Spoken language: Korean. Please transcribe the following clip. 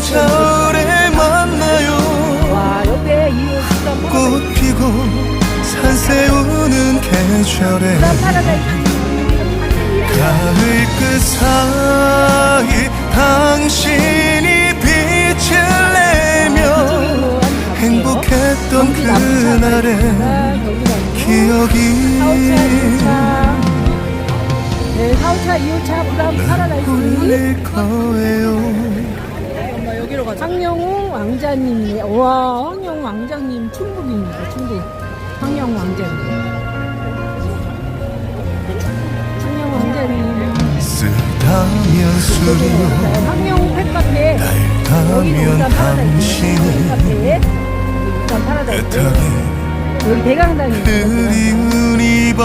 저울에 만나요 꽃 피고 산새우는 계절에 가을 끝 사이 당신이 빛을 내며 행복했던 그날의 기억이 내 4호차, 2호차 부담 살아날 수 있는 거예요. 황영웅 왕자님이 와 황영웅 왕자님 충북입니다 충북. 황영웅 왕자님. 황영웅 왕자님. 쓰다면 자, 황영웅 울산 파라다이스. 당신은 애타게 여기 대강당입니다. 대강당. 그리운 이밤